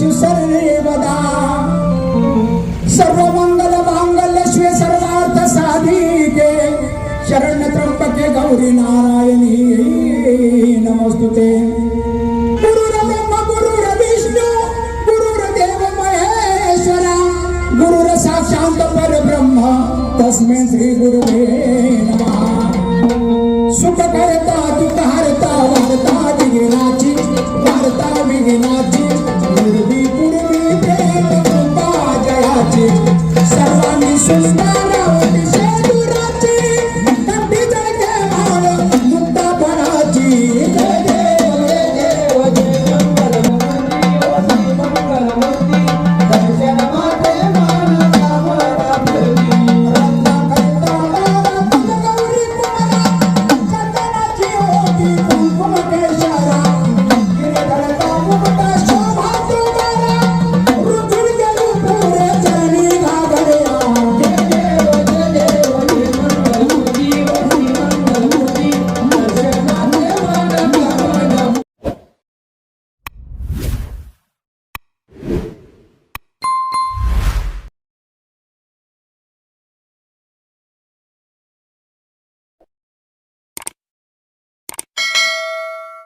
सर्वेषु सर्वदा सर्वमंगल मांगल्य शिव सर्वार्थ साधिके शरण त्र्यंबके गौरी नारायणी नमस्तुते पर ब्रह्म तस्में श्री गुरुवे नमः सुख करता Thank you.